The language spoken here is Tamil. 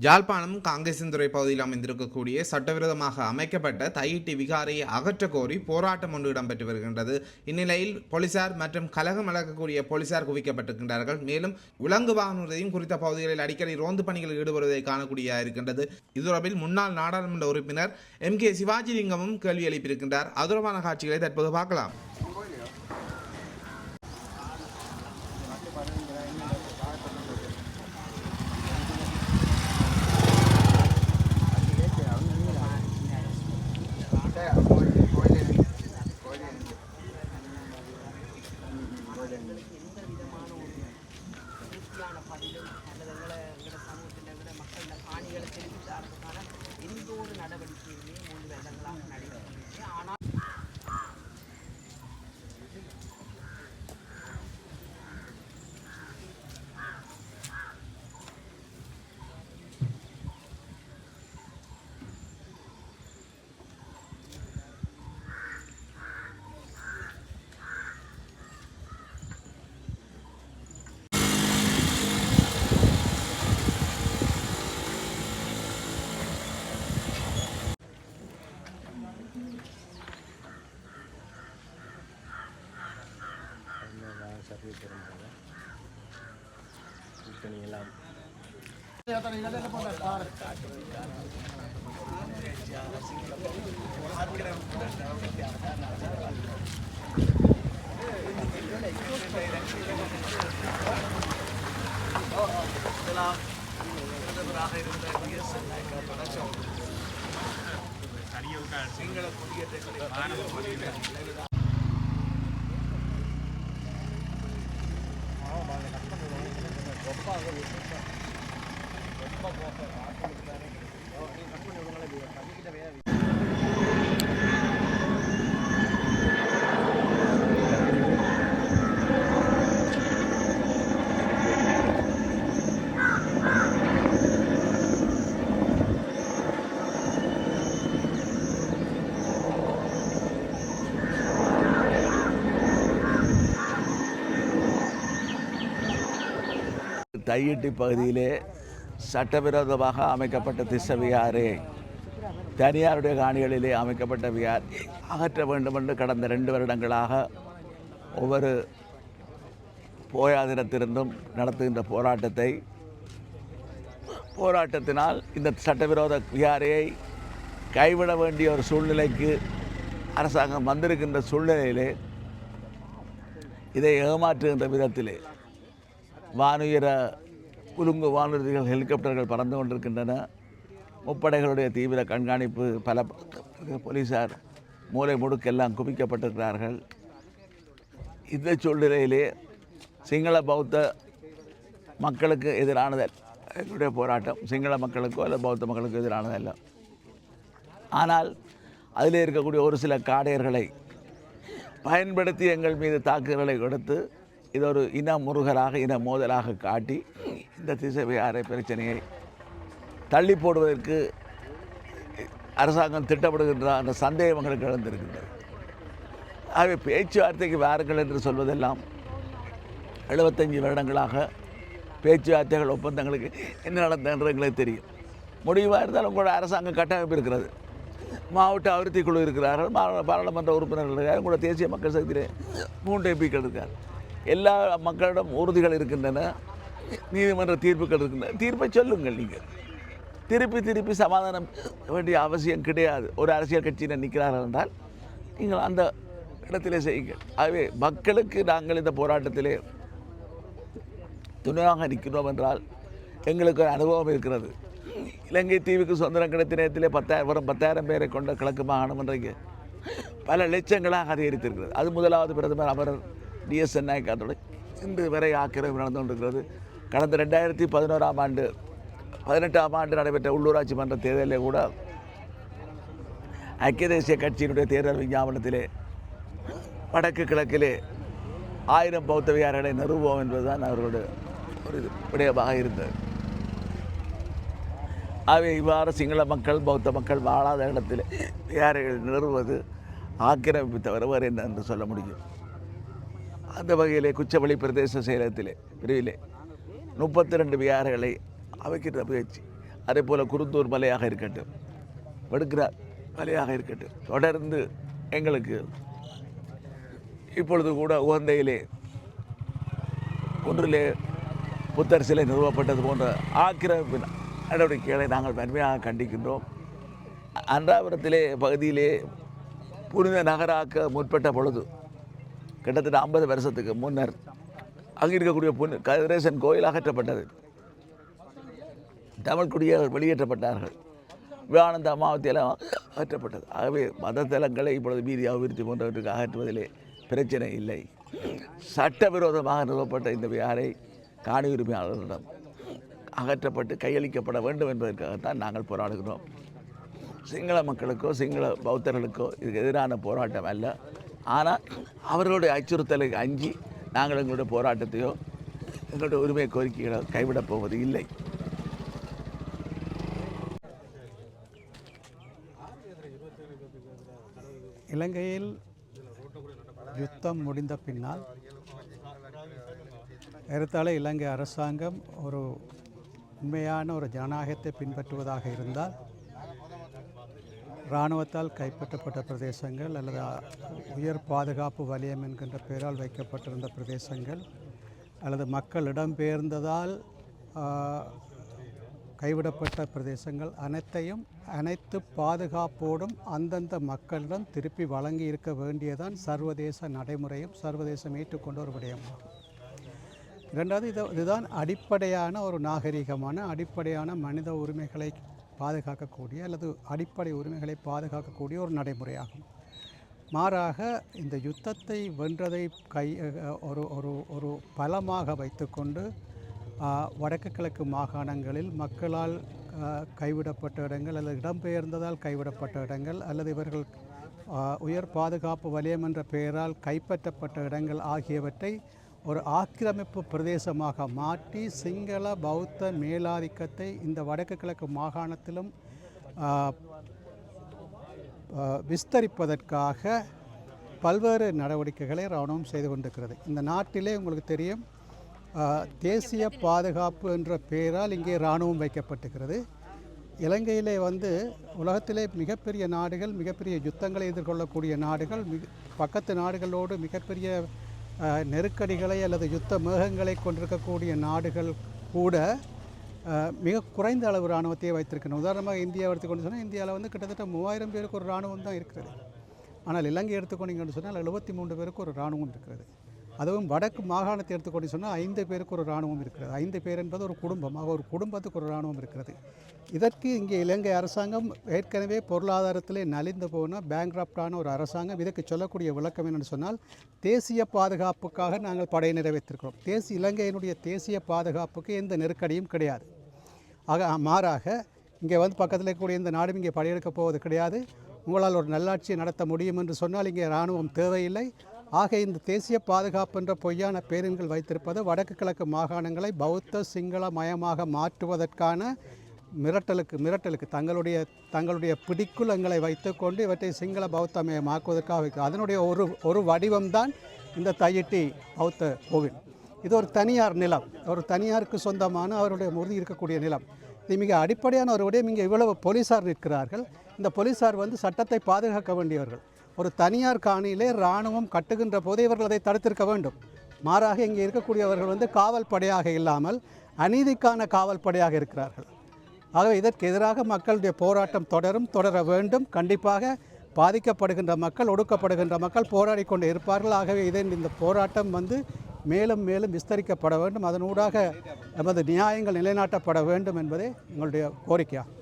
யாழ்ப்பாணம் காங்கேசந்துறை பகுதியில் அமைந்திருக்கக்கூடிய சட்டவிரோதமாக அமைக்கப்பட்ட தையிட்டி விகாரையை அகற்றக் கோரி போராட்டம் ஒன்று இடம்பெற்று வருகின்றது. இந்நிலையில் போலீசார் மற்றும் கலகம் அளக்கக்கூடிய போலீசார் குவிக்கப்பட்டிருக்கின்றார்கள். மேலும் விலங்கு வாகனத்தையும் குறித்த பகுதிகளில் அடிக்கடி ரோந்து பணிகளில் ஈடுபடுவதை காணக்கூடியதாக இருக்கின்றது. இது தொடர்பில் முன்னாள் நாடாளுமன்ற உறுப்பினர் எம் கே சிவாஜிலிங்கமும் கேள்வி எழுப்பியிருக்கின்றார். அது தொடர்பான காட்சிகளை தற்போது பார்க்கலாம். சிங்கள புதியத்தை சொல்லி மாணவ மொழியில் Gracias. தையட்டி பகுதியிலே சட்டவிரோதமாக அமைக்கப்பட்ட திசவியாரே தனியாருடைய காணிகளிலே அமைக்கப்பட்ட வியார் அகற்ற வேண்டும் என்று கடந்த ரெண்டு வருடங்களாக ஒவ்வொரு போயாதினத்திலிருந்தும் நடத்துகின்ற போராட்டத்தை போராட்டத்தினால் இந்த சட்டவிரோத விகாரையை கைவிட வேண்டிய ஒரு சூழ்நிலைக்கு அரசாங்கம் வந்திருக்கின்ற சூழ்நிலையிலே இதை ஏமாற்றுகின்ற விதத்திலே வானுயர குலுங்கு வானூர்திகள் ஹெலிகாப்டர்கள் பறந்து கொண்டிருக்கின்றன. முப்படைகளுடைய தீவிர கண்காணிப்பு பல போலீஸார் மூலை முடுக்கெல்லாம் குவிக்கப்பட்டிருக்கிறார்கள். இந்த சூழ்நிலையிலே சிங்கள பௌத்த மக்களுக்கு எதிரானதல் அல்ல. எங்களுடைய போராட்டம் சிங்கள மக்களுக்கோ அல்லது பௌத்த மக்களுக்கோ எதிரானதல்ல. ஆனால் அதில் இருக்கக்கூடிய ஒரு சில காடையர்களை பயன்படுத்தி எங்கள் மீது தாக்குதல்களை கொடுத்து இது ஒரு இன முருகலாக இன மோதலாக காட்டி இந்த திசைவியாரை பிரச்சனையை தள்ளி போடுவதற்கு அரசாங்கம் திட்டமிடுகின்ற அந்த சந்தேகங்கள் எங்களுக்கு எழுந்திருக்கின்றது ஆகவே பேச்சுவார்த்தைக்கு வாருங்கள் என்று சொல்வதெல்லாம் எழுபத்தஞ்சு வருடங்களாக பேச்சுவார்த்தைகள் ஒப்பந்தங்களுக்கு என்ன நடந்தது எங்களுக்கு தெரியும். முடிவாக இருந்தால் உங்களோட அரசாங்கம் கட்டமைப்பு இருக்கிறது. மாவட்ட அபிவிருத்தி குழு இருக்கிறார்கள் பாராளுமன்ற உறுப்பினர்கள் இருக்கிறார் உங்களோட தேசிய மக்கள் சக்தியிலே மூன்று எம்பிக்கள் இருக்கார். எல்லா மக்களிடம் உறுதிகள் இருக்கின்றன. நீதிமன்ற தீர்ப்புகள் இருக்குன்னா. தீர்ப்பை சொல்லுங்கள் நீங்கள். திருப்பி திருப்பி சமாதானம் வேண்டிய அவசியம் கிடையாது. ஒரு அரசியல் கட்சியினர் நிற்கிறார்கள் என்றால் நீங்கள் அந்த இடத்திலே செய்யுங்கள். ஆகவே மக்களுக்கு நாங்கள் இந்த போராட்டத்திலே துணையாக நிற்கிறோம் என்றால் எங்களுக்கு ஒரு அனுபவம் இருக்கிறது. இலங்கை தீவுக்கு சுதந்திரம் கிடைத்த நேரத்திலே பத்தாயிரம் வரும் பத்தாயிரம் பேரை கொண்ட கிழக்கு மாகாணம் இன்றைக்கு பல லட்சங்களாக அதிகரித்திருக்கிறது. அது முதலாவது பிரதமர் அமரர் டிஎஸ்என் நாயக்காட்டோட இன்று வரை ஆக்கிரமிப்பு நடந்து கொண்டிருக்கிறது கடந்த ரெண்டாயிரத்தி பதினோராம் ஆண்டு பதினெட்டாம் ஆண்டு நடைபெற்ற உள்ளூராட்சி மன்ற தேர்தலில் கூட ஐக்கிய தேசிய கட்சியினுடைய தேர்தல் விஞ்ஞாபனத்திலே வடக்கு கிழக்கிலே ஆயிரம் பௌத்த விகாரங்களை நிறுவோம் என்பதுதான் அவர்களுடைய ஒரு விடயமாக இருந்தது. ஆகவே இவ்வாறு சிங்கள மக்கள் பௌத்த மக்கள் வாழாத இடத்தில் விகாரைகள் நிறுவுவது ஆக்கிரமிப்பு தவிர வேறு என்ன என்று சொல்ல முடியும்? அந்த வகையிலே குச்சவெளி பிரதேச செயலகத்திலே பிரிவிலே முப்பத்தி ரெண்டு விகாரைகளை அமைக்கின்ற முயற்சி. அதே போல் குருந்தூர் மலையாக இருக்கட்டும். வடுக்கிறார் மலையாக இருக்கட்டும். தொடர்ந்து எங்களுக்கு இப்பொழுது கூட உகந்தையிலே ஒன்றிலே புத்தர் சிலை நிறுவப்பட்டது போன்ற ஆக்கிரமிப்பு நடவடிக்கைகளை நாங்கள் வன்மையாக கண்டிக்கின்றோம். அன்றாபுரத்திலே பகுதியிலே புனித நகராக்க முற்பட்ட பொழுது கிட்டத்தட்ட ஐம்பது வருஷத்துக்கு முன்னர் அங்கே இருக்கக்கூடிய பொண்ணு கதிரேசன் கோயில் அகற்றப்பட்டது. தமிழ் வெளியேற்றப்பட்டார்கள். விவானந்த அமாவத்தியெல்லாம் அகற்றப்பட்டது. ஆகவே மத தலங்களை இப்பொழுது மீதி அபிவிருத்தி போன்றவற்றுக்கு அகற்றுவதிலே பிரச்சனை இல்லை. சட்டவிரோதமாக நிறுவப்பட்ட இந்த விகாரை காணி உரிமையாளர்களிடம் அகற்றப்பட்டு கையளிக்கப்பட வேண்டும் என்பதற்காகத்தான் நாங்கள் போராடுகிறோம். சிங்கள மக்களுக்கோ சிங்கள பௌத்தர்களுக்கோ இதுக்கு எதிரான போராட்டம் அல்ல. ஆனால் அவர்களுடைய அச்சுறுத்தலுக்கு அஞ்சி நாங்கள் எங்களுடைய போராட்டத்தையோ எங்களுடைய உரிமை கோரிக்கைகளோ கைவிடப் போவது இல்லை. இலங்கையில் யுத்தம் முடிந்த பின்னால் ஏறத்தாழ இலங்கை அரசாங்கம் ஒரு உண்மையான ஒரு ஜனநாயகத்தை பின்பற்றுவதாக இருந்தால் இராணுவத்தால் கைப்பற்றப்பட்ட பிரதேசங்கள் அல்லது உயர் பாதுகாப்பு வலயம் என்கின்ற பெயரால் வைக்கப்பட்டிருந்த பிரதேசங்கள் அல்லது மக்கள் இடம்பெயர்ந்ததால் கைவிடப்பட்ட பிரதேசங்கள் அனைத்தையும் அனைத்து பாதுகாப்போடும் அந்தந்த மக்களிடம் திருப்பி வழங்கி இருக்க வேண்டியதான் சர்வதேச நடைமுறையும் சர்வதேசம் ஏற்றுக்கொண்ட ஒரு விடயமாகும். இரண்டாவது இது இதுதான் அடிப்படையான ஒரு நாகரிகமான அடிப்படையான மனித உரிமைகளை பாதுகாக்கக்கூடிய அல்லது அடிப்படை உரிமைகளை பாதுகாக்கக்கூடிய ஒரு நடைமுறையாகும். மாறாக இந்த யுத்தத்தை வென்றதை கை ஒரு ஒரு ஒரு பலமாக வைத்துக்கொண்டு வடக்கு கிழக்கு மாகாணங்களில் மக்களால் கைவிடப்பட்ட இடங்கள் அல்லது இடம்பெயர்ந்ததால் கைவிடப்பட்ட இடங்கள் அல்லது இவர்கள் உயர் பாதுகாப்பு வலயம் என்ற பெயரால் கைப்பற்றப்பட்ட இடங்கள் ஆகியவற்றை ஒரு ஆக்கிரமிப்பு பிரதேசமாக மாற்றி சிங்கள பௌத்த மேலாதிக்கத்தை இந்த வடக்கு கிழக்கு மாகாணத்திலும் விஸ்தரிப்பதற்காக பல்வேறு நடவடிக்கைகளை இராணுவம் செய்து கொண்டிருக்கிறது. இந்த நாட்டிலே உங்களுக்கு தெரியும் தேசிய பாதுகாப்பு என்ற பெயரால் இங்கே இராணுவம் வைக்கப்பட்டிருக்கிறது. இலங்கையிலே வந்து உலகத்திலே மிகப்பெரிய நாடுகள் மிகப்பெரிய யுத்தங்களை எதிர்கொள்ளக்கூடிய நாடுகள் மிக பக்கத்து நாடுகளோடு மிகப்பெரிய நெருக்கடிகளை அல்லது யுத்த மேகங்களை கொண்டிருக்கக்கூடிய நாடுகள் கூட மிக குறைந்த அளவு இராணுவத்தையே வைத்திருக்கணும் உதாரணமாக இந்தியாவை எடுத்துக்கொண்டு சொன்னால் இந்தியாவில் வந்து கிட்டத்தட்ட மூவாயிரம் பேருக்கு ஒரு இராணுவம் தான் இருக்கிறது. ஆனால் இலங்கை எடுத்துக்கொண்டீங்கன்னு சொன்னால் எழுபத்தி மூன்று பேருக்கு ஒரு இராணுவம் இருக்கிறது. அதுவும் வடக்கு மாகாணத்தை எடுத்துக்கொண்டு சொன்னால் ஐந்து பேருக்கு ஒரு இராணுவம் இருக்கிறது. ஐந்து பேர் என்பது ஒரு குடும்பம். ஒரு குடும்பத்துக்கு ஒரு இராணுவம் இருக்கிறது. இதற்கு இங்கே இலங்கை அரசாங்கம் ஏற்கனவே பொருளாதாரத்திலே நலிந்து போன பேங்க்ராப்டான ஒரு அரசாங்கம். இதற்கு சொல்லக்கூடிய விளக்கம் என்னென்னு சொன்னால் தேசிய பாதுகாப்புக்காக நாங்கள் படையினரை வைத்திருக்கிறோம் தேசிய இலங்கையினுடைய தேசிய பாதுகாப்புக்கு எந்த நெருக்கடியும் கிடையாது. ஆக மாறாக இங்கே வந்து பக்கத்தில் இருக்கக்கூடிய இந்த நாடும் இங்கே படையெடுக்கப் போவது கிடையாது. உங்களால் ஒரு நல்லாட்சியை நடத்த முடியும் என்று சொன்னால் இங்கே இராணுவம் தேவையில்லை. ஆக இந்த தேசிய பாதுகாப்பு என்ற பொய்யான பேரின்கள் வைத்திருப்பது வடக்கு கிழக்கு மாகாணங்களை பௌத்த சிங்கள மயமாக மாற்றுவதற்கான மிரட்டலுக்கு மிரட்டலுக்கு தங்களுடைய தங்களுடைய பிடிக்குலங்களை வைத்துக்கொண்டு இவற்றை சிங்கள பௌத்தமயமாக்குவதற்காக வைக்க அதனுடைய ஒரு ஒரு வடிவம்தான் இந்த தையிட்டி பௌத்த கோவில். இது ஒரு தனியார் நிலம். ஒரு தனியாருக்கு சொந்தமான அவருடைய உறுதி இருக்கக்கூடிய நிலம். இது மிக அடிப்படையான ஒரு விடயம் இங்கே இவ்வளவு போலீஸார் நிற்கிறார்கள். இந்த போலீஸார் வந்து சட்டத்தை பாதுகாக்க வேண்டியவர்கள். ஒரு தனியார் காணியிலே இராணுவம் கட்டுகின்ற போது இவர்கள் அதை தடுத்திருக்க வேண்டும். மாறாக இங்கே இருக்கக்கூடியவர்கள் வந்து காவல் படையாக இல்லாமல் அநீதிக்கான காவல் படையாக இருக்கிறார்கள். ஆகவே இதற்கு எதிராக மக்களுடைய போராட்டம் தொடரும் தொடர வேண்டும். கண்டிப்பாக பாதிக்கப்படுகின்ற மக்கள் ஒடுக்கப்படுகின்ற மக்கள் போராடி கொண்டு இருப்பார்கள். ஆகவே இதை இந்த போராட்டம் வந்து மேலும் மேலும் விஸ்தரிக்கப்பட வேண்டும். அதனூடாக நமது நியாயங்கள் நிலைநாட்டப்பட வேண்டும் என்பதே எங்களுடைய கோரிக்கையாகும்.